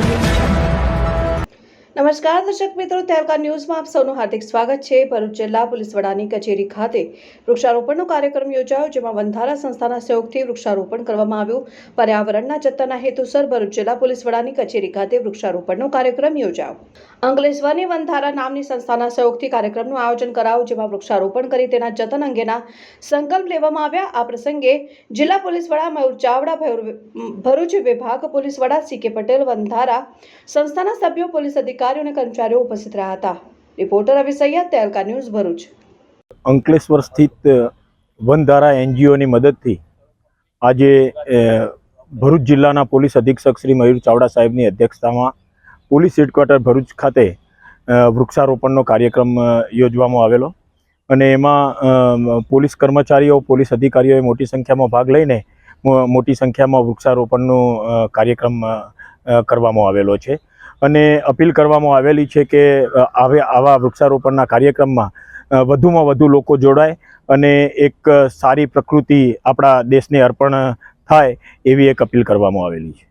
Audio નમસ્કાર, દર્શક મિત્રો, તહેલકા ન્યૂઝમાં આપ સૌનું હાર્દિક સ્વાગત છે. ભરૂચ જિલ્લા પોલીસ વડાની કચેરી ખાતે વૃક્ષારોપણનો કાર્યક્રમ યોજાયો, જેમાં વંધારા સંસ્થાના સહયોગથી વૃક્ષારોપણ કરવામાં આવ્યું. પર્યાવરણના જતનના હેતુસર ભરૂચ જિલ્લા પોલીસ વડાની કચેરી ખાતે વૃક્ષારોપણનો કાર્યક્રમ યોજાયો. અંકલેશ્વરની વંધારા નામની સંસ્થાના સહયોગથી કાર્યક્રમનું આયોજન કરાયું, જેમાં વૃક્ષારોપણ કરી તેના જતન અંગેના સંકલ્પ લેવામાં આવ્યા. આ પ્રસંગે જિલ્લા પોલીસ વડા મયુર ચાવડા ભરૂ- ભરૂચ વિભાગ પોલીસ વડા સી કે પટેલ વંધારા સંસ્થાના સભ્યો, પોલીસ અધિકારીઓ અને કર્મચારીઓ ઉપસ્થિત રહ્યા હતા. રિપોર્ટર રવિ સૈયદ તેલકા ન્યૂઝ ભરૂચ. અંકલેશ્વર સ્થિત વનધારા એનજીઓની મદદથી આજે ભરૂચ જિલ્લાના પોલીસ અધિક્ષક શ્રી મયુર ચાવડા સાહેબની અધ્યક્ષતામાં પોલીસ હેડક્વાર્ટર ભરૂચ ખાતે વૃક્ષારોપણનો કાર્યક્રમ યોજવામાં આવેલો. અને એમાં પોલીસ કર્મચારીઓ, પોલીસ અધિકારીઓએ મોટી સંખ્યામાં ભાગ લઈને મોટી સંખ્યામાં વૃક્ષારોપણનો કાર્યક્રમ કરવામાં આવેલો છે. અને અપીલ કરવામાં આવેલી છે કે આવે આવા વૃક્ષારોપણના કાર્યક્રમમાં વધુમાં વધુ લોકો જોડાય અને એક સારી પ્રકૃતિ આપણા દેશને અર્પણ થાય એવી એક અપીલ કરવામાં આવેલી છે.